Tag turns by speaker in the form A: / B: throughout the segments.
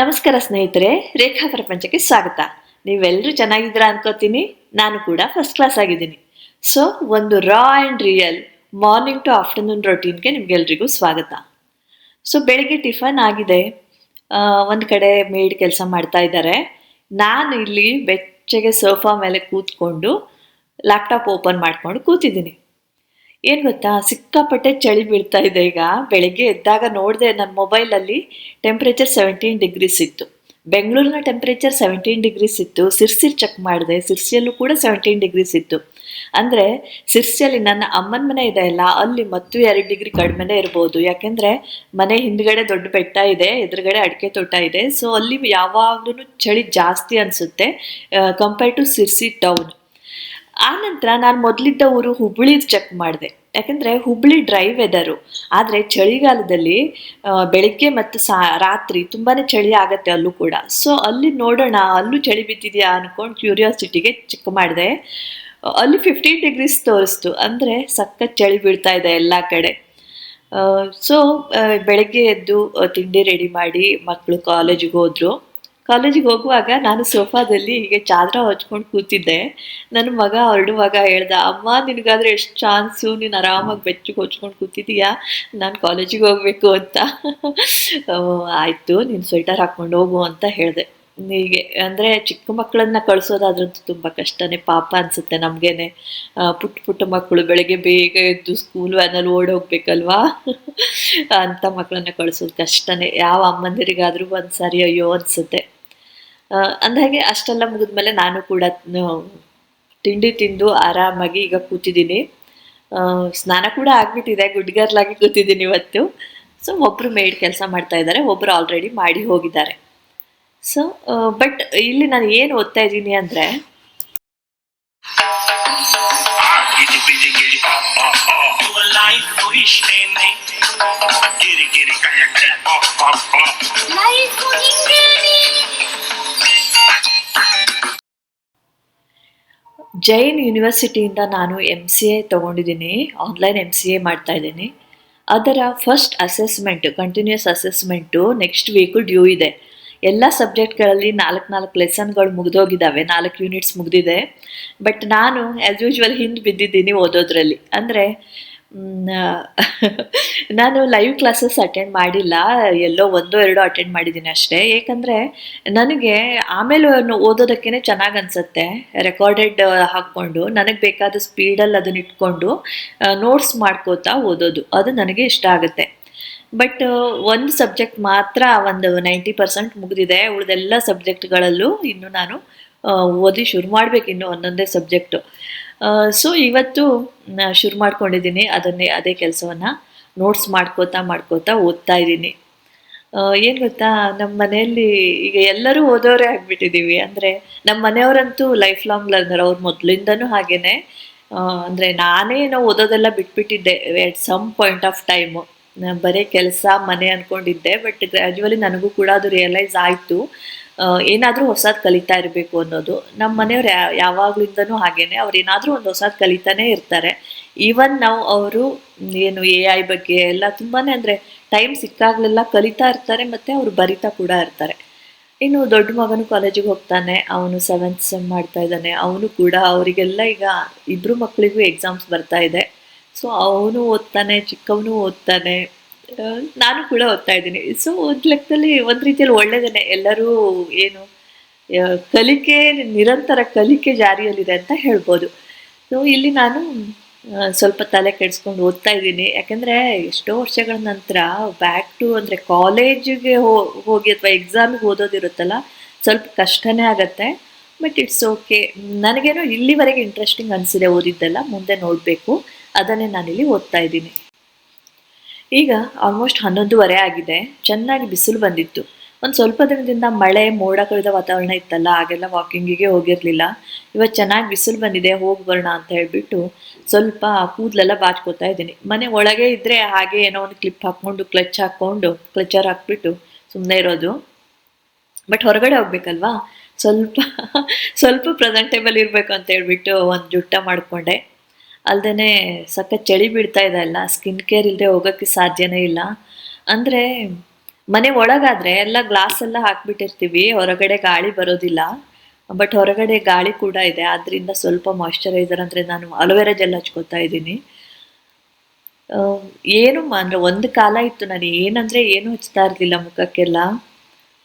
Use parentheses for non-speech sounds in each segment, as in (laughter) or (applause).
A: ನಮಸ್ಕಾರ ಸ್ನೇಹಿತರೆ, ರೇಖಾ ಪ್ರಪಂಚಕ್ಕೆ ಸ್ವಾಗತ. ನೀವೆಲ್ಲರೂ ಚೆನ್ನಾಗಿದ್ದೀರಾ ಅನ್ಕೋತೀನಿ. ನಾನು ಕೂಡ ಫಸ್ಟ್ ಕ್ಲಾಸ್ ಆಗಿದ್ದೀನಿ. ಸೊ ಒಂದು raw and real morning to afternoon ರೊಟೀನ್ಗೆ ನಿಮಗೆಲ್ರಿಗೂ ಸ್ವಾಗತ. ಸೊ ಬೆಳಿಗ್ಗೆ ಟಿಫನ್ ಆಗಿದೆ. ಒಂದು ಕಡೆ ಮೇಡ್ ಕೆಲಸ ಮಾಡ್ತಾ ಇದ್ದಾರೆ. ನಾನು ಇಲ್ಲಿ ಬೆಚ್ಚಗೆ ಸೋಫಾ ಮೇಲೆ ಕೂತ್ಕೊಂಡು ಲ್ಯಾಪ್ಟಾಪ್ ಓಪನ್ ಮಾಡ್ಕೊಂಡು ಕೂತಿದ್ದೀನಿ. ಏನು ಗೊತ್ತಾ? ಸಿಕ್ಕಾಪಟ್ಟೆ ಚಳಿ ಬೀಳ್ತಾ ಇದೆ ಈಗ. ಬೆಳಗ್ಗೆ ಎದ್ದಾಗ ನೋಡಿದೆ ನನ್ನ ಮೊಬೈಲಲ್ಲಿ ಟೆಂಪ್ರೇಚರ್ ಸೆವೆಂಟೀನ್ ಡಿಗ್ರೀಸ್ ಇತ್ತು. ಬೆಂಗಳೂರಿನ ಟೆಂಪ್ರೇಚರ್ ಸೆವೆಂಟೀನ್ ಡಿಗ್ರೀಸ್ ಇತ್ತು. ಸಿರ್ಸಿಲ್ ಚೆಕ್ ಮಾಡಿದೆ. ಸಿರ್ಸಿಯಲ್ಲೂ ಕೂಡ ಸೆವೆಂಟೀನ್ ಡಿಗ್ರೀಸ್ ಇತ್ತು. ಅಂದರೆ ಸಿರ್ಸಿಯಲ್ಲಿ ನನ್ನ ಅಮ್ಮನ ಮನೆ ಇದೆ ಅಲ್ಲ, ಅಲ್ಲಿ ಮತ್ತು ಎರಡು ಡಿಗ್ರಿ ಕಡಿಮೆನೇ ಇರ್ಬೋದು. ಯಾಕೆಂದರೆ ಮನೆ ಹಿಂದ್ಗಡೆ ದೊಡ್ಡ ಬೆಟ್ಟ ಇದೆ, ಎದುರುಗಡೆ ಅಡಿಕೆ ತೋಟ ಇದೆ. ಸೊ ಅಲ್ಲಿ ಯಾವಾಗಲೂ ಚಳಿ ಜಾಸ್ತಿ ಅನಿಸುತ್ತೆ ಕಂಪೇರ್ ಟು ಸಿರ್ಸಿ ಟೌನ್ ಆ ನಂತರ ನಾನು ಮೊದಲಿದ್ದ ಊರು ಹುಬ್ಬಳ್ಳಿ ಚೆಕ್ ಮಾಡಿದೆ. ಯಾಕಂದರೆ ಹುಬ್ಬಳ್ಳಿ ಡ್ರೈ ವೆದರು ಆದರೆ ಚಳಿಗಾಲದಲ್ಲಿ ಬೆಳಿಗ್ಗೆ ಮತ್ತು ಸಾ, ರಾತ್ರಿ ತುಂಬಾ ಚಳಿ ಆಗುತ್ತೆ ಅಲ್ಲೂ ಕೂಡ. ಸೊ ಅಲ್ಲಿ ನೋಡೋಣ, ಅಲ್ಲೂ ಚಳಿ ಬಿದ್ದಿದೆಯಾ ಅಂದ್ಕೊಂಡು ಕ್ಯೂರಿಯಾಸಿಟಿಗೆ ಚೆಕ್ ಮಾಡಿದೆ. ಅಲ್ಲಿ ಫಿಫ್ಟೀನ್ ಡಿಗ್ರೀಸ್ ತೋರಿಸ್ತು. ಅಂದರೆ ಸಖತ್ ಚಳಿ ಬೀಳ್ತಾ ಇದೆ ಎಲ್ಲ ಕಡೆ. ಸೊ ಬೆಳಗ್ಗೆ ಎದ್ದು ತಿಂಡಿ ರೆಡಿ ಮಾಡಿ ಮಕ್ಕಳು ಕಾಲೇಜಿಗೆ ಹೋದರು. ಕಾಲೇಜಿಗೆ ಹೋಗುವಾಗ ನಾನು ಸೋಫಾದಲ್ಲಿ ಹೀಗೆ ಚಾದ್ರ ಹೊಚ್ಕೊಂಡು ಕೂತಿದ್ದೆ. ನನ್ನ ಮಗ ಹೊರಡುವಾಗ ಹೇಳ್ದ, ಅಮ್ಮ, ನಿನಗಾದ್ರೆ ಎಷ್ಟು ಚಾನ್ಸು? ನೀನು ಆರಾಮಾಗಿ ಬೆಚ್ಚಗೆ ಹೊಚ್ಕೊಂಡು ಕೂತಿದ್ದೀಯಾ ನಾನು ಕಾಲೇಜಿಗೆ ಹೋಗಬೇಕು ಅಂತ. (laughs) ಆಯಿತು, ನೀನು ಸ್ವೆಟರ್ ಹಾಕ್ಕೊಂಡು ಹೋಗು ಅಂತ ಹೇಳಿದೆ. ಹೀಗೆ, ಅಂದರೆ ಚಿಕ್ಕ ಮಕ್ಕಳನ್ನ ಕಳಿಸೋದಾದ್ರಂತೂ ತುಂಬ ಕಷ್ಟನೇ, ಪಾಪ ಅನಿಸುತ್ತೆ ನಮಗೇನೆ. ಪುಟ್ಟ ಪುಟ್ಟ ಮಕ್ಕಳು ಬೆಳಗ್ಗೆ ಬೇಗ ಎದ್ದು ಸ್ಕೂಲ್ ವ್ಯಾನಲ್ಲಿ ಓಡೋಗ್ಬೇಕಲ್ವಾ ಅಂಥ ಮಕ್ಕಳನ್ನ ಕಳಿಸೋದು ಕಷ್ಟನೇ. ಯಾವ ಅಮ್ಮಂದಿರಿಗಾದರೂ ಒಂದು ಸಾರಿ ಅಯ್ಯೋ ಅನಿಸುತ್ತೆ. ಅಂದಾಗೆ ಅಷ್ಟೆಲ್ಲ ಮುಗಿದ್ಮೇಲೆ ನಾನು ಕೂಡ ತಿಂಡಿ ತಿಂದು ಆರಾಮಾಗಿ ಈಗ ಕೂತಿದ್ದೀನಿ. ಸ್ನಾನ ಕೂಡ ಆಗ್ಬಿಟ್ಟಿದೆ ಗುಡ್ಗರ್ಲಾಗಿ ಕೂತಿದ್ದೀನಿ ಇವತ್ತು. ಸೊ ಒಬ್ಬರು ಮೇಡ್ ಕೆಲಸ ಮಾಡ್ತಾ ಇದ್ದಾರೆ ಒಬ್ಬರು ಆಲ್ರೆಡಿ ಮಾಡಿ ಹೋಗಿದ್ದಾರೆ. ಸೊ ಬಟ್ ಇಲ್ಲಿ ನಾನು ಏನು ಓದ್ತಾ ಇದ್ದೀನಿ ಅಂದರೆ, ಜೈನ್ ಯೂನಿವರ್ಸಿಟಿಯಿಂದ ನಾನು ಎಂ ಸಿ ಎ ತೊಗೊಂಡಿದ್ದೀನಿ ಆನ್ಲೈನ್ ಎಂ ಸಿ ಎ ಮಾಡ್ತಾ ಇದ್ದೀನಿ. ಅದರ first assessment continuous assessment next week due ಇದೆ. ಎಲ್ಲ ಸಬ್ಜೆಕ್ಟ್ಗಳಲ್ಲಿ ನಾಲ್ಕು ನಾಲ್ಕು ಲೆಸನ್ಗಳು ಮುಗಿದೋಗಿದ್ದಾವೆ ನಾಲ್ಕು ಯೂನಿಟ್ಸ್ ಮುಗಿದಿದೆ. ಬಟ್ ನಾನು ಆ್ಯಸ್ ಯೂಶ್ವಲ್ ಹಿಂದೆ ಬಿದ್ದಿದ್ದೀನಿ ಓದೋದ್ರಲ್ಲಿ. ಅಂದರೆ (laughs) ನಾನು ಲೈವ್ ಕ್ಲಾಸಸ್ ಅಟೆಂಡ್ ಮಾಡಿಲ್ಲ, ಎಲ್ಲೋ ಒಂದೋ ಎರಡೋ ಅಟೆಂಡ್ ಮಾಡಿದ್ದೀನಿ ಅಷ್ಟೇ. ಏಕೆಂದರೆ, ನನಗೆ ಆಮೇಲೆ ಓದೋದಕ್ಕೇ ಚೆನ್ನಾಗಿ ಅನಿಸುತ್ತೆ ರೆಕಾರ್ಡೆಡ್ ಹಾಕ್ಕೊಂಡು, ನನಗೆ ಬೇಕಾದ ಸ್ಪೀಡಲ್ಲಿ ಅದನ್ನ ಇಟ್ಕೊಂಡು ನೋಟ್ಸ್ ಮಾಡ್ಕೋತಾ ಓದೋದು. ಅದು ನನಗೆ ಇಷ್ಟ ಆಗುತ್ತೆ. ಬಟ್ ಒಂದು ಸಬ್ಜೆಕ್ಟ್ ಮಾತ್ರ ಒಂದು ನೈಂಟಿ ಪರ್ಸೆಂಟ್ ಮುಗಿದಿದೆ. ಉಳಿದೆಲ್ಲ ಸಬ್ಜೆಕ್ಟ್ಗಳಲ್ಲೂ ಇನ್ನು ನಾನು ಓದಿ ಶುರು ಮಾಡಬೇಕು ಇನ್ನು ಒಂದೊಂದೇ ಸಬ್ಜೆಕ್ಟು ಸೊ ಇವತ್ತು ಶುರು ಮಾಡ್ಕೊಂಡಿದ್ದೀನಿ. ಅದನ್ನೇ, ಅದೇ ಕೆಲಸವನ್ನು ನೋಟ್ಸ್ ಮಾಡ್ಕೋತಾ ಮಾಡ್ಕೋತಾ ಓದ್ತಾ ಇದ್ದೀನಿ. ಏನು ಗೊತ್ತಾ? ನಮ್ಮ ಮನೆಯಲ್ಲಿ ಈಗ ಎಲ್ಲರೂ ಓದೋರೇ ಆಗಿಬಿಟ್ಟಿದ್ದೀವಿ. ಅಂದರೆ ನಮ್ಮ ಮನೆಯವರಂತೂ ಲೈಫ್ ಲಾಂಗ್ ಲರ್ನರ್ ಅವ್ರ ಮೊದಲಿಂದನೂ ಹಾಗೇನೆ. ಅಂದರೆ ನಾನೇ ನಾವು ಓದೋದೆಲ್ಲ ಬಿಟ್ಬಿಟ್ಟಿದ್ದೆ at some point of time ಬರೀ ಕೆಲಸ, ಮನೆ ಅಂದ್ಕೊಂಡಿದ್ದೆ ಬಟ್ ಗ್ರ್ಯಾಜುವಲಿ ನನಗೂ ಕೂಡ ಅದು ರಿಯಲೈಸ್ ಆಯಿತು. ಏನಾದರೂ ಹೊಸದು ಕಲಿತಾ ಇರಬೇಕು ಅನ್ನೋದು. ನಮ್ಮ ಮನೆಯವ್ರು ಯಾವಾಗ್ಲಿಂದನೂ ಹಾಗೇನೆ, ಅವ್ರು ಏನಾದರೂ ಒಂದು ಹೊಸದು ಕಲಿತಾನೆ ಇರ್ತಾರೆ. ಈವನ್ ನಾವು ಅವರು, ಏನು ಎ ಐ ಬಗ್ಗೆ ಎಲ್ಲ ತುಂಬಾ ಅಂದರೆ ಟೈಮ್ ಸಿಕ್ಕಾಗಲೆಲ್ಲ ಕಲಿತಾ ಇರ್ತಾರೆ, ಮತ್ತು ಅವರು ಬರಿತಾ ಕೂಡ ಇರ್ತಾರೆ. ಇನ್ನು ದೊಡ್ಡ ಮಗನು ಕಾಲೇಜಿಗೆ ಹೋಗ್ತಾನೆ, ಅವನು ಸೆವೆಂತ್ ಸೆಮ್ ಮಾಡ್ತಾ ಇದ್ದಾನೆ, ಅವನು ಕೂಡ ಅವರಿಗೆಲ್ಲ ಈಗ ಇಬ್ಬರು ಮಕ್ಕಳಿಗೂ ಎಕ್ಸಾಮ್ಸ್ ಬರ್ತಾ ಇದೆ. ಸೊ ಅವನು ಓದ್ತಾನೆ, ಚಿಕ್ಕವನು ಓದ್ತಾನೆ. ನಾನು ಕೂಡ ಓದ್ತಾ ಇದ್ದೀನಿ. ಸೊ ಒಂದು ಲೆಕ್ಕದಲ್ಲಿ ಒಂದು ರೀತಿಯಲ್ಲಿ ಒಳ್ಳೇದೇನೆ. ಎಲ್ಲರೂ ಏನು ಕಲಿಕೆ, ನಿರಂತರ ಕಲಿಕೆ ಜಾರಿಯಲ್ಲಿದೆ ಅಂತ ಹೇಳ್ಬೋದು. ಸೊ ಇಲ್ಲಿ ನಾನು ಸ್ವಲ್ಪ ತಲೆ ಕೆಡಿಸ್ಕೊಂಡು ಓದ್ತಾ ಇದ್ದೀನಿ. ಯಾಕೆಂದರೆ, ಎಷ್ಟೋ ವರ್ಷಗಳ ನಂತರ ಬ್ಯಾಕ್ ಟು ಅಂದರೆ ಕಾಲೇಜಿಗೆ ಹೋಗಿ ಅಥವಾ ಎಕ್ಸಾಮಿಗೆ ಓದೋದಿರುತ್ತಲ್ಲ, ಸ್ವಲ್ಪ ಕಷ್ಟನೇ ಆಗತ್ತೆ. ಬಟ್ ಇಟ್ಸ್ ಓಕೆ ನನಗೇನೋ ಇಲ್ಲಿವರೆಗೆ ಇಂಟ್ರೆಸ್ಟಿಂಗ್ ಅನಿಸಿದೆ ಓದಿದ್ದೆಲ್ಲ, ಮುಂದೆ ನೋಡಬೇಕು. ಅದನ್ನೇ ನಾನಿಲ್ಲಿ ಓದ್ತಾ ಇದ್ದೀನಿ. ಈಗ ಆಲ್ಮೋಸ್ಟ್ ಹನ್ನೊಂದುವರೆ ಆಗಿದೆ. ಚೆನ್ನಾಗಿ ಬಿಸಿಲು ಬಂದಿತ್ತು. ಒಂದು ಸ್ವಲ್ಪ ದಿನದಿಂದ ಮಳೆ, ಮೋಡ ಕಳೆದ ವಾತಾವರಣ ಇತ್ತಲ್ಲ, ಹಾಗೆಲ್ಲ ವಾಕಿಂಗಿಗೆ ಹೋಗಿರಲಿಲ್ಲ. ಇವತ್ತು ಚೆನ್ನಾಗಿ ಬಿಸಿಲು ಬಂದಿದೆ, ಹೋಗಿ ಬರೋಣ ಅಂತ ಹೇಳಿಬಿಟ್ಟು ಸ್ವಲ್ಪ ಕೂದಲೆಲ್ಲ ಬಾಚ್ಕೋತಾ ಇದ್ದೀನಿ. ಮನೆ ಒಳಗೆ ಇದ್ದರೆ ಹಾಗೆ ಏನೋ ಒಂದು ಕ್ಲಿಪ್ ಹಾಕ್ಕೊಂಡು ಕ್ಲಚ್ ಹಾಕ್ಕೊಂಡು ಕ್ಲಚರ್ ಹಾಕ್ಬಿಟ್ಟು ಸುಮ್ಮನೆ ಇರೋದು. ಬಟ್ ಹೊರಗಡೆ ಹೋಗ್ಬೇಕಲ್ವಾ? ಸ್ವಲ್ಪ ಸ್ವಲ್ಪ ಪ್ರೆಸೆಂಟೇಬಲ್ ಇರಬೇಕು ಅಂತ ಹೇಳ್ಬಿಟ್ಟು ಒಂದು ಜುಟ್ಟ ಮಾಡಿಕೊಂಡೆ. ಅಲ್ಲದೇ ಸಖತ್ ಚಳಿ ಬೀಳ್ತಾ ಇದೆ ಅಲ್ಲ ಸ್ಕಿನ್ ಕೇರ್ ಇಲ್ಲದೆ ಹೋಗೋಕ್ಕೆ ಸಾಧ್ಯನೇ ಇಲ್ಲ. ಅಂದರೆ ಮನೆ ಒಳಗಾದರೆ ಎಲ್ಲ ಗ್ಲಾಸ್ ಎಲ್ಲ ಹಾಕ್ಬಿಟ್ಟಿರ್ತೀವಿ, ಹೊರಗಡೆ ಗಾಳಿ ಬರೋದಿಲ್ಲ. ಬಟ್ ಹೊರಗಡೆ ಗಾಳಿ ಕೂಡ ಇದೆ ಆದ್ದರಿಂದ ಸ್ವಲ್ಪ ಮಾಯಶ್ಚರೈಸರ್ ಅಂದರೆ ನಾನು ಅಲೋವೆರಾ ಜೆಲ್ ಹಚ್ಕೋತಾ ಇದ್ದೀನಿ. ಏನು ಅಂದರೆ ಅಂದ್ರೆ ಒಂದು ಕಾಲ ಇತ್ತು ನಾನು ಏನಂದರೆ ಏನು ಹಚ್ತಾ ಇರಲಿಲ್ಲ ಮುಖಕ್ಕೆಲ್ಲ.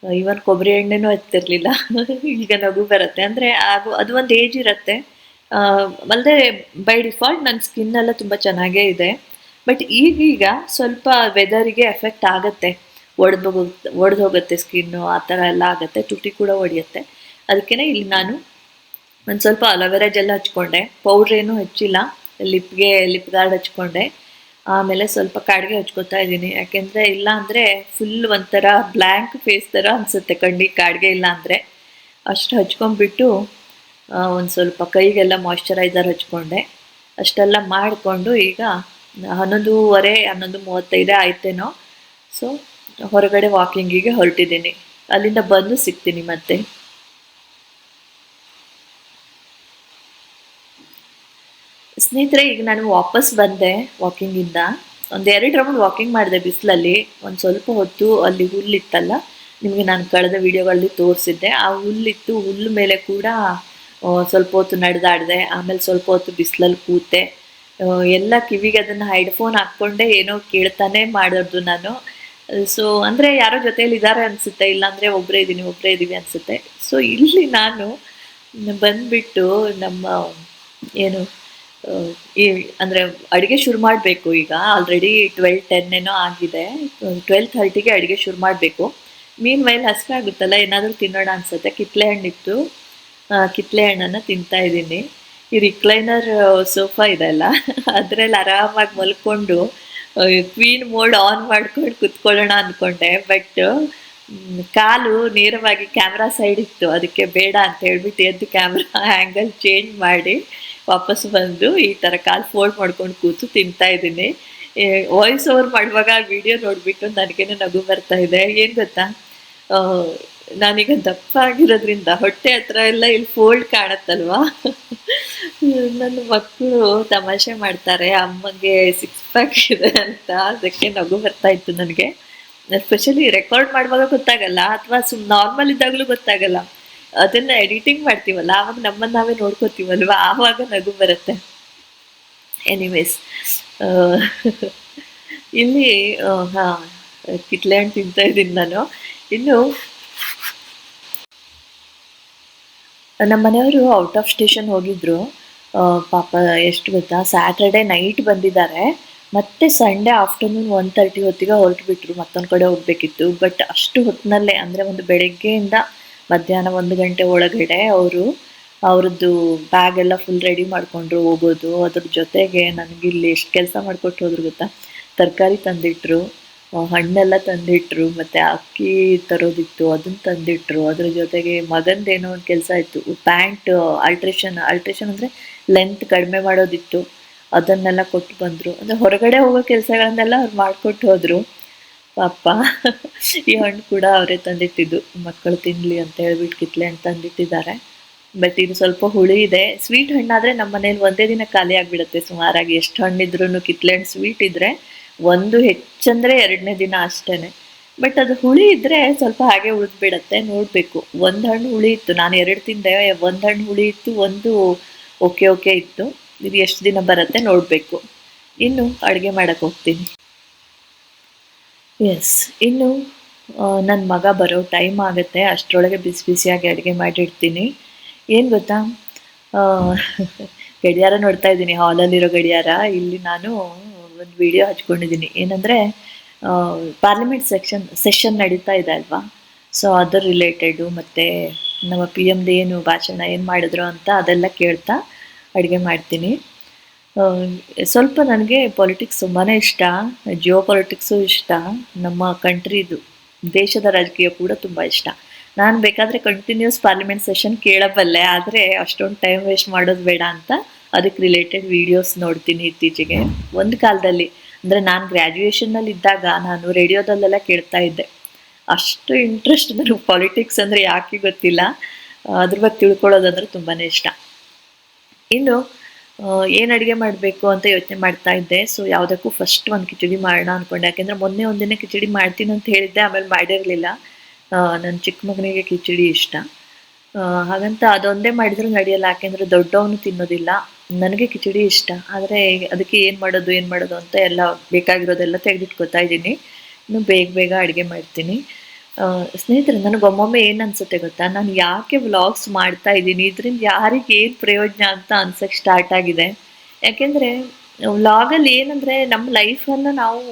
A: ಇವನ್ ಕೊಬ್ಬರಿ ಎಣ್ಣೆನೂ ಹಚ್ತಿರ್ಲಿಲ್ಲ ಈಗ ನಗು ಬರುತ್ತೆ. ಅಂದ್ರೆ ಅದು ಅದು ಒಂದು ಏಜ್ ಇರುತ್ತೆ. ಅಲ್ಲದೆ ಬೈ ಡಿಫಾಲ್ಟ್ ನನ್ನ ಸ್ಕಿನ್ ಎಲ್ಲ ತುಂಬ ಚೆನ್ನಾಗೇ ಇದೆ. ಬಟ್ ಈಗೀಗ ಸ್ವಲ್ಪ ವೆದರಿಗೆ ಎಫೆಕ್ಟ್ ಆಗುತ್ತೆ. ಒಡೆದು ಒಡೆದು ಹೋಗುತ್ತೆ ಸ್ಕಿನ್ನು ಆ ಥರ ಎಲ್ಲ ಆಗುತ್ತೆ. ತುಟಿ ಕೂಡ ಒಡೆಯುತ್ತೆ. ಅದಕ್ಕೇ ಇಲ್ಲಿ ನಾನು ಒಂದು ಸ್ವಲ್ಪ ಅಲೋವೆರಾ ಜೆಲ್ ಹಚ್ಕೊಂಡೆ. ಪೌಡ್ರ್ ಏನೂ ಹಚ್ಚಿಲ್ಲ. ಲಿಪ್ಗೆ ಲಿಪ್ ಗಾರ್ಡ್ ಹಚ್ಕೊಂಡೆ. ಆಮೇಲೆ ಸ್ವಲ್ಪ ಕಾಡಿಗೆ ಹಚ್ಕೋತಾ ಇದ್ದೀನಿ. ಯಾಕೆಂದರೆ ಇಲ್ಲ ಅಂದರೆ ಫುಲ್ ಒಂಥರ ಬ್ಲ್ಯಾಂಕ್ ಫೇಸ್ ಥರ ಅನಿಸುತ್ತೆ ಕಣ್ಣಿಗೆ ಕಾಡಿಗೆ ಇಲ್ಲ ಅಂದರೆ. ಅಷ್ಟು ಹಚ್ಕೊಂಡ್ಬಿಟ್ಟು ಒಂದು ಸ್ವಲ್ಪ ಕೈಗೆಲ್ಲ ಮಾಯ್ಶ್ಚರೈಸರ್ ಹಚ್ಕೊಂಡೆ. ಅಷ್ಟೆಲ್ಲ ಮಾಡಿಕೊಂಡು ಈಗ ಹನ್ನೊಂದೂವರೆ, ಹನ್ನೊಂದು ಮೂವತ್ತೈದೇ ಆಯ್ತೇನೋ. ಸೊ ಹೊರಗಡೆ ವಾಕಿಂಗಿಗೆ ಹೊರಟಿದ್ದೀನಿ. ಅಲ್ಲಿಂದ ಬಂದು ಸಿಗ್ತೀನಿ ಮತ್ತೆ. ಸ್ನೇಹಿತರೆ, ಈಗ ನಾನು ವಾಪಸ್ ಬಂದೆ ವಾಕಿಂಗಿಂದ ಒಂದು ಎರಡು ರೌಂಡ್ ವಾಕಿಂಗ್ ಮಾಡಿದೆ ಬಿಸಿಲಲ್ಲಿ. ಒಂದು ಸ್ವಲ್ಪ ಹೊತ್ತು ಅಲ್ಲಿ ಹುಲ್ಲಿತ್ತಲ್ಲ, ನಿಮಗೆ ನಾನು ಕಳೆದ ವಿಡಿಯೋಗಳಲ್ಲಿ ತೋರಿಸಿದ್ದೆ. ಆ ಹುಲ್ಲಿತ್ತು, ಹುಲ್ಲು ಮೇಲೆ ಕೂಡ ಸ್ವಲ್ಪ ಹೊತ್ತು ನಡೆದಾಡಿದೆ. ಆಮೇಲೆ ಸ್ವಲ್ಪ ಹೊತ್ತು ಬಿಸಿಲಲ್ಲಿ ಕೂತೆ. ಎಲ್ಲ ಕಿವಿಗೆ ಅದನ್ನು ಹೆಡ್ಫೋನ್ ಹಾಕ್ಕೊಂಡೆ ಏನೋ ಕೇಳ್ತಾನೆ ಮಾಡೋದು ನಾನು. ಸೊ ಅಂದರೆ ಯಾರೋ ಜೊತೆಯಲ್ಲಿ ಇದ್ದಾರೆ ಅನಿಸುತ್ತೆ, ಇಲ್ಲಾಂದರೆ ಒಬ್ಬರೇ ಇದ್ದೀನಿ ಒಬ್ಬರೇ ಇದ್ದೀವಿ ಅನಿಸುತ್ತೆ. ಸೊ ಇಲ್ಲಿ ನಾನು ಬಂದ್ಬಿಟ್ಟು ನಮ್ಮ, ಏನು ಈ ಅಂದರೆ ಅಡುಗೆ ಶುರು ಮಾಡಬೇಕು ಈಗ. ಆಲ್ರೆಡಿ ಟ್ವೆಲ್ ಟೆನ್ ಏನೋ ಆಗಿದೆ. ಟ್ವೆಲ್ ಥರ್ಟಿಗೆ ಅಡುಗೆ ಶುರು ಮಾಡಬೇಕು. ಮೀನ್ ವೈಲ್ ಹಸಿವೆ ಆಗುತ್ತಲ್ಲ, ಏನಾದರೂ ತಿನ್ನೋಣ ಅನ್ಸುತ್ತೆ. ಕಿತ್ಲೆ ಹಣ್ಣಿತ್ತು. ಕಿತ್ಲೆ ಹಣ್ಣನ್ನು ತಿಂತಾ ಇದ್ದೀನಿ. ಈ ರಿಕ್ಲೈನರ್ ಸೋಫಾ ಇದೆಲ್ಲ ಅದರಲ್ಲಿ ಆರಾಮಾಗಿ ಮಲ್ಕೊಂಡು ಕ್ವೀನ್ ಮೋಡ್ ಆನ್ ಮಾಡ್ಕೊಂಡು ಕುತ್ಕೊಳ್ಳೋಣ ಅಂದ್ಕೊಂಡೆ ಬಟ್ ಕಾಲು ನೇರವಾಗಿ ಕ್ಯಾಮ್ರಾ ಸೈಡ್ ಇತ್ತು. ಅದಕ್ಕೆ ಬೇಡ ಅಂತ ಹೇಳ್ಬಿಟ್ಟು ಎದ್ದು ಕ್ಯಾಮ್ರಾ ಆ್ಯಂಗಲ್ ಚೇಂಜ್ ಮಾಡಿ ವಾಪಸ್ ಬಂದು ಈ ಥರ ಕಾಲು ಫೋಲ್ಡ್ ಮಾಡ್ಕೊಂಡು ಕೂತು ತಿಂತಾ ಇದ್ದೀನಿ. ವಾಯ್ಸ್ ಓವರ್ ಮಾಡುವಾಗ ವಿಡಿಯೋ ನೋಡಿಬಿಟ್ಟು ನನಗೇನೆ ನಗು ಬರ್ತಾ ಇದೆ. ಏನು ಗೊತ್ತಾ? ನಾನೀಗ ದಪ್ಪ ಆಗಿರೋದ್ರಿಂದ ಹೊಟ್ಟೆ ಹತ್ರ ಎಲ್ಲ ಇಲ್ಲಿ ಫೋಲ್ಡ್ ಕಾಣತ್ತಲ್ವಾ? ನನ್ನ ಮಕ್ಕಳು ತಮಾಷೆ ಮಾಡ್ತಾರೆ. ಅಮ್ಮಗೆ ಸಿಕ್ಸ್ ಪ್ಯಾಕ್ ಇದೆ ಅಂತ. ಅದಕ್ಕೆ ನಗು ಬರ್ತಾ ಇತ್ತು ನನಗೆ. ಎಸ್ಪೆಷಲಿ ರೆಕಾರ್ಡ್ ಮಾಡುವಾಗ ಗೊತ್ತಾಗಲ್ಲ. ಅಥವಾ ಸುಮ್ ನಾರ್ಮಲ್ ಇದ್ದಾಗಲೂ ಗೊತ್ತಾಗಲ್ಲ. ಅದನ್ನ ಎಡಿಟಿಂಗ್ ಮಾಡ್ತೀವಲ್ಲ, ಆವಾಗ ನಮ್ಮನ್ನ ನಾವೇ ನೋಡ್ಕೋತೀವಲ್ವಾ? ಆವಾಗ ನಗು ಬರುತ್ತೆ. ಎನಿವೇಸ್ ಇಲ್ಲಿ ಹಾ, ಕಿತ್ಲೆ ಹಣ್ಣು ತಿಂತಾ ಇದ್ದೀನಿ ನಾನು. ಇನ್ನು ನಮ್ಮ ಮನೆಯವರು ಔಟ್ ಆಫ್ ಸ್ಟೇಷನ್ ಹೋಗಿದ್ರು. ಪಾಪ ಎಷ್ಟು ಗೊತ್ತಾ? ಸ್ಯಾಟರ್ಡೆ ನೈಟ್ ಬಂದಿದ್ದಾರೆ. ಮತ್ತೆ ಸಂಡೇ ಆಫ್ಟರ್ನೂನ್ ಒನ್ ತರ್ಟಿ ಹೊತ್ತಿಗೆ ಹೊರಟುಬಿಟ್ರು, ಮತ್ತೊಂದು ಕಡೆ ಹೋಗಬೇಕಿತ್ತು. ಬಟ್ ಅಷ್ಟು ಹೊತ್ತಿನಲ್ಲೇ ಅಂದರೆ ಒಂದು ಬೆಳಗ್ಗೆಯಿಂದ ಮಧ್ಯಾಹ್ನ ಒಂದು ಗಂಟೆ ಒಳಗಡೆ ಅವರು, ಅವ್ರದ್ದು ಬ್ಯಾಗ್ ಎಲ್ಲ ಫುಲ್ ರೆಡಿ ಮಾಡಿಕೊಂಡ್ರು ಹೋಗೋದು. ಅದ್ರ ಜೊತೆಗೆ ನನಗಿಲ್ಲಿ ಎಷ್ಟು ಕೆಲಸ ಮಾಡಿಕೊಟ್ಟು ಹೋದ್ರು ಗೊತ್ತಾ? ತರಕಾರಿ ತಂದಿಟ್ರು ಹಣ್ಣೆಲ್ಲ ತಂದಿಟ್ರು, ಮತ್ತು ಅಕ್ಕಿ ತರೋದಿತ್ತು ಅದನ್ನ ತಂದಿಟ್ರು. ಅದ್ರ ಜೊತೆಗೆ ಮಗಂದೇನೋ ಒಂದು ಕೆಲಸ ಇತ್ತು ಪ್ಯಾಂಟ್ ಅಲ್ಟ್ರೇಷನ್ ಅಲ್ಟ್ರೇಷನ್ ಅಂದರೆ ಲೆಂತ್ ಕಡಿಮೆ ಮಾಡೋದಿತ್ತು. ಅದನ್ನೆಲ್ಲ ಕೊಟ್ಟು ಬಂದರು. ಅಂದರೆ ಹೊರಗಡೆ ಹೋಗೋ ಕೆಲಸಗಳನ್ನೆಲ್ಲ ಅವ್ರು ಮಾಡಿಕೊಟ್ಟು ಹೋದರು. ಪಾಪ. ಈ ಹಣ್ಣು ಕೂಡ ಅವರೇ ತಂದಿಟ್ಟಿದ್ದು. ಮಕ್ಕಳು ತಿನ್ನಲಿ ಅಂತ ಹೇಳ್ಬಿಟ್ಟು ಕಿತ್ಲೆ ಅಂತ ತಂದಿಟ್ಟಿದ್ದಾರೆ. ಬಟ್ ಇದು ಸ್ವಲ್ಪ ಹುಳಿ ಇದೆ. ಸ್ವೀಟ್ ಹಣ್ಣಾದರೆ ನಮ್ಮ ಮನೇಲಿ ಒಂದೇ ದಿನ ಖಾಲಿ ಆಗಿಬಿಡುತ್ತೆ ಸುಮಾರಾಗಿ. ಎಷ್ಟು ಹಣ್ಣಿದ್ರೂ ಕಿತ್ಲೆ ಹಣ್ಣು ಸ್ವೀಟ್ ಇದ್ದರೆ ಒಂದು ಹೆಚ್ಚಂದರೆ ಎರಡನೇ ದಿನ ಅಷ್ಟೇ ಬಟ್ ಅದು ಹುಳಿ ಇದ್ದರೆ ಸ್ವಲ್ಪ ಹಾಗೆ ಉಳಿದ್ಬಿಡತ್ತೆ. ನೋಡಬೇಕು. ಒಂದು ಹಣ್ಣು ಹುಳಿ ಇತ್ತು. ನಾನು ಎರಡು ತಿಂದೆ. ಒಂದು ಹಣ್ಣು ಹುಳಿ ಇತ್ತು. ಒಂದು ಓಕೆ ಓಕೆ ಇತ್ತು. ಇದು ಎಷ್ಟು ದಿನ ಬರುತ್ತೆ ನೋಡಬೇಕು. ಇನ್ನು ಅಡುಗೆ ಮಾಡೋಕ್ಕೆ ಹೋಗ್ತೀನಿ. ಎಸ್ ಇನ್ನು ನನ್ನ ಮಗ ಬರೋ ಟೈಮ್ ಆಗುತ್ತೆ. ಅಷ್ಟರೊಳಗೆ ಬಿಸಿ ಬಿಸಿಯಾಗಿ ಅಡುಗೆ ಮಾಡಿಡ್ತೀನಿ. ಏನು ಗೊತ್ತಾ? ಗಡಿಯಾರ ನೋಡ್ತಾ ಇದ್ದೀನಿ. ಹಾಲಲ್ಲಿರೋ ಗಡಿಯಾರ. ಇಲ್ಲಿ ನಾನು ಒಂದು ವಿಡಿಯೋ ಹಚ್ಕೊಂಡಿದ್ದೀನಿ. ಏನಂದರೆ ಪಾರ್ಲಿಮೆಂಟ್ ಸೆಕ್ಷನ್ ಸೆಷನ್ ನಡೀತಾ ಇದೆ ಅಲ್ವಾ? ಸೊ ಅದರ ರಿಲೇಟೆಡು ಮತ್ತು ನಮ್ಮ ಪಿ ಎಮ್ದು ಏನು ಭಾಷಣ ಏನು ಮಾಡಿದ್ರು ಅಂತ ಅದೆಲ್ಲ ಕೇಳ್ತಾ ಅಡುಗೆ ಮಾಡ್ತೀನಿ. ಸ್ವಲ್ಪ ನನಗೆ ಪೊಲಿಟಿಕ್ಸ್ ತುಂಬಾ ಇಷ್ಟ ಜಿಯೋ ಪಾಲಿಟಿಕ್ಸು ಇಷ್ಟ, ನಮ್ಮ ಕಂಟ್ರಿದು ದೇಶದ ರಾಜಕೀಯ ಕೂಡ ತುಂಬ ಇಷ್ಟ. ನಾನು ಬೇಕಾದರೆ ಕಂಟಿನ್ಯೂಸ್ ಪಾರ್ಲಿಮೆಂಟ್ ಸೆಷನ್ ಕೇಳಬಲ್ಲೆ, ಆದರೆ ಅಷ್ಟೊಂದು ಟೈಮ್ ವೇಸ್ಟ್ ಮಾಡೋದು ಬೇಡ ಅಂತ ಅದಕ್ಕೆ ರಿಲೇಟೆಡ್ ವೀಡಿಯೋಸ್ ನೋಡ್ತೀನಿ ಇತ್ತೀಚೆಗೆ. ಒಂದು ಕಾಲದಲ್ಲಿ, ಅಂದರೆ ನಾನು ಗ್ರ್ಯಾಜುಯೇಷನ್ನಲ್ಲಿ ಇದ್ದಾಗ ನಾನು ರೇಡಿಯೋದಲ್ಲೆಲ್ಲ ಕೇಳ್ತಾ ಇದ್ದೆ. ಅಷ್ಟು ಇಂಟ್ರೆಸ್ಟ್ ನನಗೆ ಪಾಲಿಟಿಕ್ಸ್ ಅಂದರೆ ಯಾಕೆ ಗೊತ್ತಿಲ್ಲ, ಅದ್ರ ಬಗ್ಗೆ ತಿಳ್ಕೊಳ್ಳೋದಂದ್ರೆ ತುಂಬಾ ಇಷ್ಟ. ಇನ್ನು ಏನು ಅಡುಗೆ ಮಾಡಬೇಕು ಅಂತ ಯೋಚನೆ ಮಾಡ್ತಾ ಇದ್ದೆ. ಸೊ ಯಾವುದಕ್ಕೂ ಫಸ್ಟ್ ಒಂದು ಕಿಚಡಿ ಮಾಡೋಣ ಅಂದ್ಕೊಂಡೆ ಯಾಕೆಂದ್ರೆ ಮೊನ್ನೆ ಒಂದಿನ ಕಿಚಡಿ ಮಾಡ್ತೀನಿ ಅಂತ ಹೇಳಿದ್ದೆ, ಆಮೇಲೆ ಮಾಡಿರಲಿಲ್ಲ. ನನ್ನ ಚಿಕ್ಕ ಮಗನಿಗೆ ಕಿಚಡಿ ಇಷ್ಟ. ಹಾಗಂತ ಅದೊಂದೇ ಮಾಡಿದ್ರೆ ನಡೆಯಲ್ಲ. ಯಾಕೆಂದರೆ ದೊಡ್ಡವನು ತಿನ್ನೋದಿಲ್ಲ. ನನಗೆ ಕಿಚಡಿ ಇಷ್ಟ. ಆದರೆ ಅದಕ್ಕೆ ಏನು ಮಾಡೋದು ಏನು ಮಾಡೋದು ಅಂತ ಎಲ್ಲ ಬೇಕಾಗಿರೋದೆಲ್ಲ ತೆಗೆದಿಟ್ಕೊತಾ ಇದ್ದೀನಿ. ಇನ್ನು ಬೇಗ ಬೇಗ ಅಡುಗೆ ಮಾಡ್ತೀನಿ. ಸ್ನೇಹಿತರೆ, ನನಗೆ ಒಮ್ಮೊಮ್ಮೆ ಏನು ಅನ್ಸುತ್ತೆ ಗೊತ್ತಾ? ನಾನು ಯಾಕೆ ವ್ಲಾಗ್ಸ್ ಮಾಡ್ತಾ ಇದ್ದೀನಿ? ಇದರಿಂದ ಯಾರಿಗೆ ಏನು ಪ್ರಯೋಜನ ಅಂತ ಅನ್ಸಕ್ಕೆ ಸ್ಟಾರ್ಟ್ ಆಗಿದೆ. ಯಾಕೆಂದರೆ, ವ್ಲಾಗಲ್ಲಿ ಏನಂದರೆ, ನಮ್ಮ ಲೈಫನ್ನು ನಾವು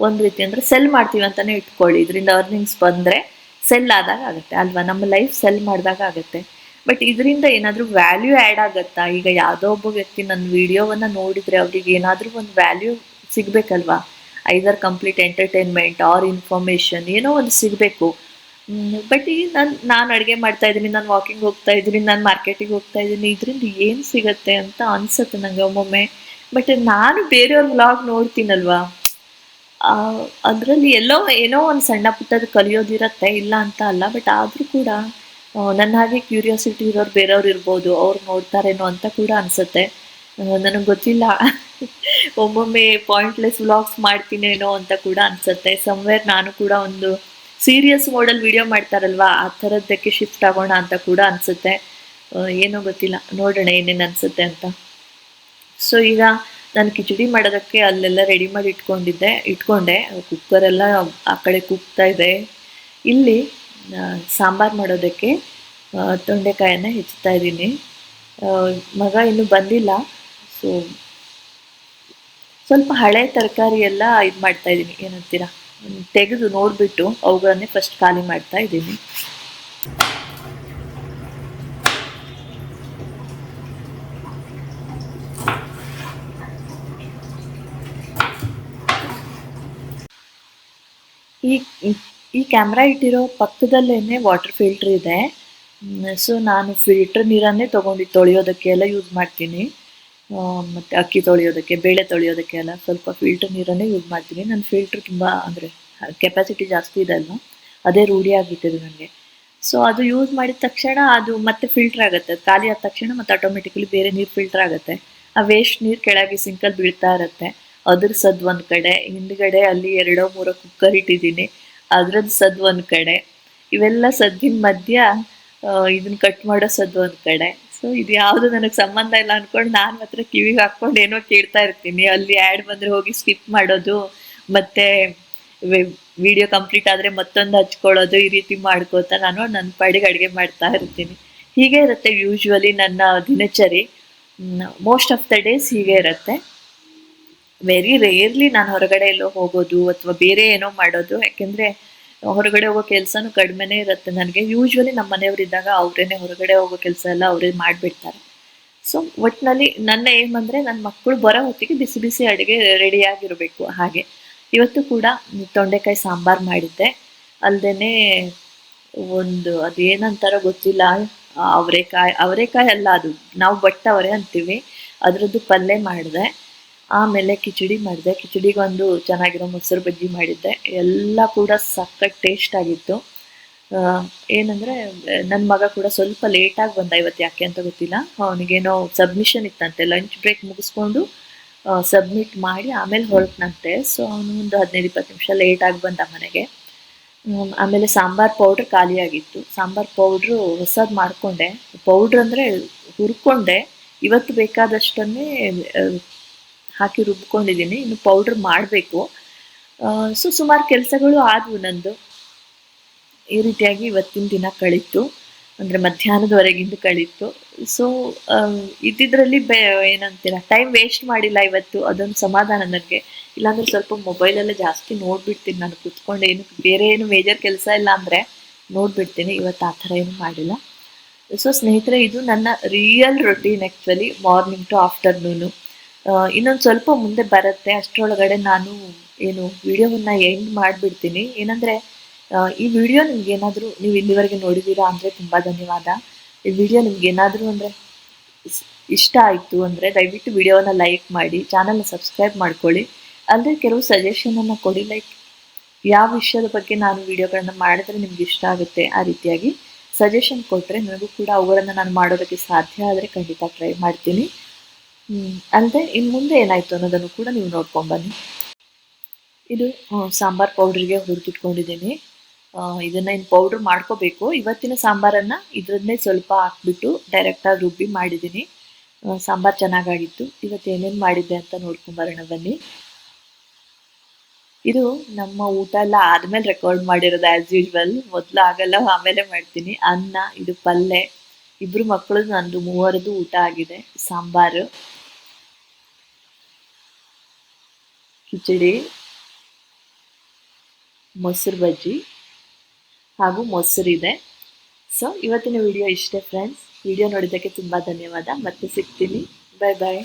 A: ಒಂದು ರೀತಿ ಅಂದರೆ ಸೆಲ್ ಮಾಡ್ತೀವಿ ಅಂತಲೇ ಇಟ್ಕೊಳ್ಳಿ. ಇದರಿಂದ ಅರ್ನಿಂಗ್ಸ್ ಬಂದರೆ ಸೆಲ್ ಆದಾಗ ಆಗುತ್ತೆ. ಅಲ್ವಾ? ನಮ್ಮ ಲೈಫ್ ಸೆಲ್ ಮಾಡಿದಾಗ ಆಗುತ್ತೆ. ಬಟ್ ಇದರಿಂದ ಏನಾದರೂ ವ್ಯಾಲ್ಯೂ ಆ್ಯಡ್ ಆಗುತ್ತಾ? ಈಗ ಯಾವುದೋ ಒಬ್ಬ ವ್ಯಕ್ತಿ ನನ್ನ ವಿಡಿಯೋವನ್ನು ನೋಡಿದರೆ ಅವ್ರಿಗೆ ಏನಾದರೂ ಒಂದು value ಸಿಗಬೇಕಲ್ವಾ? Either complete entertainment or information ಏನೋ ಒಂದು ಸಿಗಬೇಕು. ಬಟ್ ಈಗ ನಾನು ನಾನು ಅಡುಗೆ ಮಾಡ್ತಾ ಇದ್ದೀನಿ, ನಾನು ವಾಕಿಂಗ್ ಹೋಗ್ತಾ ಇದ್ದೀನಿ, ನಾನು ಮಾರ್ಕೆಟಿಗೆ ಹೋಗ್ತಾ ಇದ್ದೀನಿ, ಇದರಿಂದ ಏನು ಸಿಗುತ್ತೆ ಅಂತ ಅನಿಸುತ್ತೆ ನನಗೆ ಒಮ್ಮೊಮ್ಮೆ. ಬಟ್ ನಾನು ಬೇರೆಯವ್ರ ವ್ಲಾಗ್ ನೋಡ್ತೀನಲ್ವಾ? ಅದರಲ್ಲಿ ಎಲ್ಲೋ ಏನೋ ಒಂದು ಸಣ್ಣ ಪುಟ್ಟದ ಕಲಿಯೋದಿರತ್ತೆ, ಇಲ್ಲ ಅಂತ ಅಲ್ಲ ಬಟ್ ಆದರೂ ಕೂಡ ನನ್ನ ಹಾಗೆ ಕ್ಯೂರಿಯಾಸಿಟಿ ಇರೋರು ಬೇರೆಯವ್ರು ಇರ್ಬೋದು, ಅವ್ರು ನೋಡ್ತಾರೇನೋ ಅಂತ ಕೂಡ ಅನಿಸುತ್ತೆ. ನನಗೆ ಗೊತ್ತಿಲ್ಲ. ಒಮ್ಮೊಮ್ಮೆ ಪಾಯಿಂಟ್ಲೆಸ್ ವ್ಲಾಗ್ಸ್ ಮಾಡ್ತೀನೇನೋ ಅಂತ ಕೂಡ ಅನ್ಸುತ್ತೆ. ಸಮ್ವೇರ್ ನಾನು ಕೂಡ ಒಂದು ಸೀರಿಯಸ್ ಮೋಡಲ್ ವಿಡಿಯೋ ಮಾಡ್ತಾರಲ್ವಾ, ಆ ಥರದ್ದಕ್ಕೆ ಶಿಫ್ಟ್ ಆಗೋಣ ಅಂತ ಕೂಡ ಅನಿಸುತ್ತೆ. ಏನೋ ಗೊತ್ತಿಲ್ಲ. ನೋಡೋಣ ಏನೇನು ಅನಿಸುತ್ತೆ ಅಂತ. ಸೊ ಈಗ ನಾನು ಕಿಚಡಿ ಮಾಡೋದಕ್ಕೆ ಅಲ್ಲೆಲ್ಲ ರೆಡಿ ಮಾಡಿ ಇಟ್ಕೊಂಡಿದ್ದೆ, ಇಟ್ಕೊಂಡೆ. ಕುಕ್ಕರ್ ಎಲ್ಲ ಆ ಕಡೆ ಕುಗ್ತಾ ಇದೆ. ಇಲ್ಲಿ ಸಾಂಬಾರು ಮಾಡೋದಕ್ಕೆ ತೊಂಡೆಕಾಯನ್ನು ಹೆಚ್ಚುತ್ತಾ ಇದ್ದೀನಿ. ಮಗ ಇನ್ನೂ ಬಂದಿಲ್ಲ. ಸೊ, ಸ್ವಲ್ಪ ಹಳೆ ತರಕಾರಿ ಎಲ್ಲ ಇದು ಮಾಡ್ತಾ ಇದ್ದೀನಿ. ಏನಂತೀರಾ ತೆಗೆದು ನೋಡಿಬಿಟ್ಟು ಅವುಗಳನ್ನೇ ಫಸ್ಟ್ ಖಾಲಿ ಮಾಡ್ತಾ ಇದ್ದೀನಿ. ಈ ಈ ಕ್ಯಾಮ್ರಾ ಇಟ್ಟಿರೋ ಪಕ್ಕದಲ್ಲೇ ವಾಟರ್ ಫಿಲ್ಟ್ರ್ ಇದೆ. ಸೊ ನಾನು ಫಿಲ್ಟರ್ ನೀರನ್ನೇ ತೊಗೊಂಡು ತೊಳೆಯೋದಕ್ಕೆ ಎಲ್ಲ ಯೂಸ್ ಮಾಡ್ತೀನಿ. ಮತ್ತೆ ಅಕ್ಕಿ ತೊಳೆಯೋದಕ್ಕೆ, ಬೇಳೆ ತೊಳೆಯೋದಕ್ಕೆ ಎಲ್ಲ ಸ್ವಲ್ಪ ಫಿಲ್ಟರ್ ನೀರನ್ನೇ ಯೂಸ್ ಮಾಡ್ತೀನಿ. ನನ್ನ ಫಿಲ್ಟರ್ ತುಂಬ ಅಂದರೆ ಕೆಪಾಸಿಟಿ ಜಾಸ್ತಿ ಇದೆ ಅಲ್ವಾ? ಅದೇ ರೂಢಿ ಆಗಿಬಿಟ್ಟಿದೆ ನನಗೆ. ಸೊ ಅದು ಯೂಸ್ ಮಾಡಿದ ತಕ್ಷಣ ಅದು ಮತ್ತೆ ಫಿಲ್ಟರ್ ಆಗುತ್ತೆ. ಖಾಲಿ ಆದ ತಕ್ಷಣ ಮತ್ತೆ ಆಟೋಮೆಟಿಕಲಿ ಬೇರೆ ನೀರು ಫಿಲ್ಟರ್ ಆಗುತ್ತೆ. ಆ ವೇಸ್ಟ್ ನೀರು ಕೆಳಗೆ ಸಿಂಕಲ್ಲಿ ಬೀಳ್ತಾ ಇರುತ್ತೆ. ಅದ್ರ ಸದ್ ಒಂದು ಕಡೆ, ಹಿಂದ್ಗಡೆ ಅಲ್ಲಿ ಎರಡೋ ಮೂರೋ ಕುಕ್ಕರ್ ಇಟ್ಟಿದ್ದೀನಿ. ಅದ್ರದ್ದು ಸದ್ ಒಂದು ಕಡೆ. ಇವೆಲ್ಲ ಸದ್ದಿನ ಮಧ್ಯ ಇದನ್ನ ಕಟ್ ಮಾಡೋ ಸದ್ ಒಂದು ಕಡೆ. ಸೊ ಇದು ಯಾವುದು ನನಗೆ ಸಂಬಂಧ ಇಲ್ಲ ಅನ್ಕೊಂಡು ನಾನು ಮಾತ್ರ ಕಿವಿಗೆ ಹಾಕ್ಕೊಂಡು ಏನೋ ಕೇಳ್ತಾ ಇರ್ತೀನಿ. ಅಲ್ಲಿ ಆ್ಯಡ್ ಬಂದರೆ ಹೋಗಿ ಸ್ಕಿಪ್ ಮಾಡೋದು, ಮತ್ತೆ ವಿಡಿಯೋ ಕಂಪ್ಲೀಟ್ ಆದರೆ ಮತ್ತೊಂದು ಹಚ್ಕೊಳ್ಳೋದು ಈ ರೀತಿ ಮಾಡ್ಕೋತಾ ನಾನು ನನ್ನ ಪಾಡಿಗೆ ಅಡುಗೆ ಮಾಡ್ತಾ ಇರ್ತೀನಿ. ಹೀಗೆ ಇರುತ್ತೆ ಯೂಶ್ವಲಿ ನನ್ನ ದಿನಚರಿ. ಮೋಸ್ಟ್ ಆಫ್ ದ ಡೇಸ್ ಹೀಗೆ ಇರುತ್ತೆ. ವೆರಿ ರೇರ್ಲಿ ನಾನು ಹೊರಗಡೆ ಎಲ್ಲೋ ಹೋಗೋದು ಅಥವಾ ಬೇರೆ ಏನೋ ಮಾಡೋದು. ಯಾಕೆಂದರೆ ಹೊರಗಡೆ ಹೋಗೋ ಕೆಲಸನೂ ಕಡಿಮೆನೇ ಇರುತ್ತೆ. ನನಗೆ ಯೂಶ್ವಲಿ ನಮ್ಮ ಮನೆಯವರಿದ್ದಾಗ ಅವರೇನೆ ಹೊರಗಡೆ ಹೋಗೋ ಕೆಲಸ ಎಲ್ಲ ಅವರೇ ಮಾಡಿಬಿಡ್ತಾರೆ. ಸೊ ಒಟ್ಟಿನಲ್ಲಿ ನನ್ನ ಏಮ್ ಅಂದರೆ ನನ್ನ ಮಕ್ಕಳು ಬರೋ ಹೊತ್ತಿಗೆ ಬಿಸಿ ಬಿಸಿ ಅಡುಗೆ ರೆಡಿಯಾಗಿರಬೇಕು ಹಾಗೆ. ಇವತ್ತು ಕೂಡ ತೊಂಡೆಕಾಯಿ ಸಾಂಬಾರು ಮಾಡಿದ್ದೆ. ಅಲ್ಲದೇ ಒಂದು ಅದು ಏನಂತಾರೋ ಗೊತ್ತಿಲ್ಲ. ಅವರೆಕಾಯಿ ಅವರೆಕಾಯಿ ಅಲ್ಲ ಅದು. ನಾವು ಬಟ್ಟವರೆ ಅಂತೀವಿ. ಅದರದ್ದು ಪಲ್ಯ ಮಾಡಿದೆ. ಆಮೇಲೆ ಕಿಚಡಿ ಮಾಡಿದೆ. ಕಿಚಡಿಗೊಂದು ಚೆನ್ನಾಗಿರೋ ಮೊಸರು ಬಜ್ಜಿ ಮಾಡಿದ್ದೆ. ಎಲ್ಲ ಕೂಡ ಸಖತ್ ಟೇಸ್ಟ್ ಆಗಿತ್ತು. ಏನಂದರೆ ನನ್ನ ಮಗ ಕೂಡ ಸ್ವಲ್ಪ ಲೇಟಾಗಿ ಬಂದ ಇವತ್ತು ಯಾಕೆ ಅಂತ ಗೊತ್ತಿಲ್ಲ. ಅವನಿಗೇನೋ ಸಬ್ಮಿಷನ್ ಇತ್ತಂತೆ. ಲಂಚ್ ಬ್ರೇಕ್ ಮುಗಿಸ್ಕೊಂಡು ಸಬ್ಮಿಟ್ ಮಾಡಿ ಆಮೇಲೆ ಹೊರಟ್ನಂತೆ. ಸೊ ಅವನು ಒಂದು ಹದಿನೈದು, ಇಪ್ಪತ್ತು ನಿಮಿಷ ಲೇಟಾಗಿ ಬಂದ ಮನೆಗೆ. ಆಮೇಲೆ ಸಾಂಬಾರ್ ಪೌಡ್ರ್ ಖಾಲಿಯಾಗಿತ್ತು ಸಾಂಬಾರ್ ಪೌಡ್ರು ಹೊಸದು ಮಾಡಿಕೊಂಡೆ. ಪೌಡ್ರ್ ಅಂದರೆ ಹುರ್ಕೊಂಡೆ. ಇವತ್ತು ಬೇಕಾದಷ್ಟನ್ನೇ ಹಾಕಿ ರುಬ್ಕೊಂಡಿದ್ದೀನಿ. ಇನ್ನು ಪೌಡ್ರ್ ಮಾಡಬೇಕು. ಸೊ ಸುಮಾರು ಕೆಲಸಗಳು ಆದವು ನಂದು. ಈ ರೀತಿಯಾಗಿ ಇವತ್ತಿನ ದಿನ ಕಳೀತು. ಅಂದರೆ ಮಧ್ಯಾಹ್ನದವರೆಗಿಂದು ಕಳೀತು. ಸೊ ಇದ್ದಿದ್ರಲ್ಲಿ ಬೆ, ಏನಂತೀರ ಟೈಮ್ ವೇಸ್ಟ್ ಮಾಡಿಲ್ಲ ಇವತ್ತು. ಅದೊಂದು ಸಮಾಧಾನ ನನಗೆ. ಇಲ್ಲಾಂದ್ರೆ ಸ್ವಲ್ಪ ಮೊಬೈಲೆಲ್ಲ ಜಾಸ್ತಿ ನೋಡ್ಬಿಡ್ತೀನಿ ನಾನು. ಕುತ್ಕೊಂಡು ಏನು, ಬೇರೆ ಏನು ಮೇಜರ್ ಕೆಲಸ ಇಲ್ಲ ಅಂದರೆ ನೋಡ್ಬಿಡ್ತೀನಿ. ಇವತ್ತು ಆ ಥರ ಏನು ಮಾಡಿಲ್ಲ. ಸೊ ಸ್ನೇಹಿತರೆ, ಇದು ನನ್ನ real routine actually morning to afternoon ಇನ್ನೊಂದು ಸ್ವಲ್ಪ ಮುಂದೆ ಬರುತ್ತೆ. ಅಷ್ಟರೊಳಗಡೆ ನಾನು ಏನು ವಿಡಿಯೋವನ್ನು ಎಂಡ್ ಮಾಡಿಬಿಡ್ತೀನಿ. ಏನಂದರೆ ಈ ವಿಡಿಯೋ ನಿಮ್ಗೆ ಏನಾದರೂ ನೀವು ಇಲ್ಲಿವರೆಗೆ ನೋಡಿದ್ದೀರಾ ಅಂದರೆ ತುಂಬ ಧನ್ಯವಾದ. ಈ ವಿಡಿಯೋ ನಿಮ್ಗೆ ಏನಾದರೂ ಅಂದರೆ ಇಷ್ಟ ಆಯಿತು ಅಂದರೆ ದಯವಿಟ್ಟು ವಿಡಿಯೋನ ಲೈಕ್ ಮಾಡಿ ಚಾನಲ್ನ ಸಬ್ಸ್ಕ್ರೈಬ್ ಮಾಡ್ಕೊಳ್ಳಿ. ಅಲ್ಲದೆ ಕೆಲವು ಸಜೆಷನನ್ನು ಕೊಡಿ. ಲೈಕ್, ಯಾವ ವಿಷಯದ ಬಗ್ಗೆ ನಾನು ವಿಡಿಯೋಗಳನ್ನು ಮಾಡಿದ್ರೆ ನಿಮ್ಗೆ ಇಷ್ಟ ಆಗುತ್ತೆ ಆ ರೀತಿಯಾಗಿ ಸಜೆಷನ್ ಕೊಟ್ಟರೆ ನನಗೂ ಕೂಡ ಅವುಗಳನ್ನು ನಾನು ಮಾಡೋದಕ್ಕೆ ಸಾಧ್ಯ ಆದರೆ ಖಂಡಿತ ಟ್ರೈ ಮಾಡ್ತೀನಿ. ಹ್ಮ್. ಅಲ್ಲದೆ ಇನ್ನು ಮುಂದೆ ಏನಾಯ್ತು ಅನ್ನೋದನ್ನು ಕೂಡ ನೀವು ನೋಡ್ಕೊಂಡ್ ಬನ್ನಿ. ಇದು ಆ, ಸಾಂಬಾರ್ ಪೌಡ್ರಿಗೆ ಹುರಿದಿಟ್ಕೊಂಡಿದ್ದೀನಿ. ಇದನ್ನ ಇನ್ನು ಪೌಡ್ರ್ ಮಾಡ್ಕೋಬೇಕು. ಇವತ್ತಿನ ಸಾಂಬಾರನ್ನ ಇದ್ರದ್ದೇ ಸ್ವಲ್ಪ ಹಾಕ್ಬಿಟ್ಟು ಡೈರೆಕ್ಟಾಗಿ ರುಬ್ಬಿ ಮಾಡಿದ್ದೀನಿ. ಆ, ಸಾಂಬಾರ್ ಚೆನ್ನಾಗಾಗಿತ್ತು. ಇವತ್ತು ಏನೇನು ಮಾಡಿದ್ದೆ ಅಂತ ನೋಡ್ಕೊಂಬರೋಣ ಬನ್ನಿ. ಇದು ನಮ್ಮ ಊಟ ಎಲ್ಲ ಆದ್ಮೇಲೆ ರೆಕಾರ್ಡ್ ಮಾಡಿರೋದು ಆ್ಯಸ್ ಯೂಶ್ವಲ್ ಮೊದಲು ಆಗಲ್ಲ ಆಮೇಲೆ ಮಾಡ್ತೀನಿ. ಅನ್ನ ಇದು ಪಲ್ಯ ಇಬ್ರು ಮಕ್ಕಳದ್ದು ನಂದು ಮೂವರದ್ದು ಊಟ ಆಗಿದೆ. ಸಾಂಬಾರು. ಕಿಚಡಿ, ಮೊಸರು ಬಜ್ಜಿ ಹಾಗೂ ಮೊಸರಿದೆ ಸೊ ಇವತ್ತಿನ ವಿಡಿಯೋ ಇಷ್ಟೇ ಫ್ರೆಂಡ್ಸ್ ವಿಡಿಯೋ ನೋಡಿದ್ದಕ್ಕೆ ತುಂಬ ಧನ್ಯವಾದ. ಮತ್ತೆ ಸಿಗ್ತೀನಿ. ಬಾಯ್ ಬಾಯ್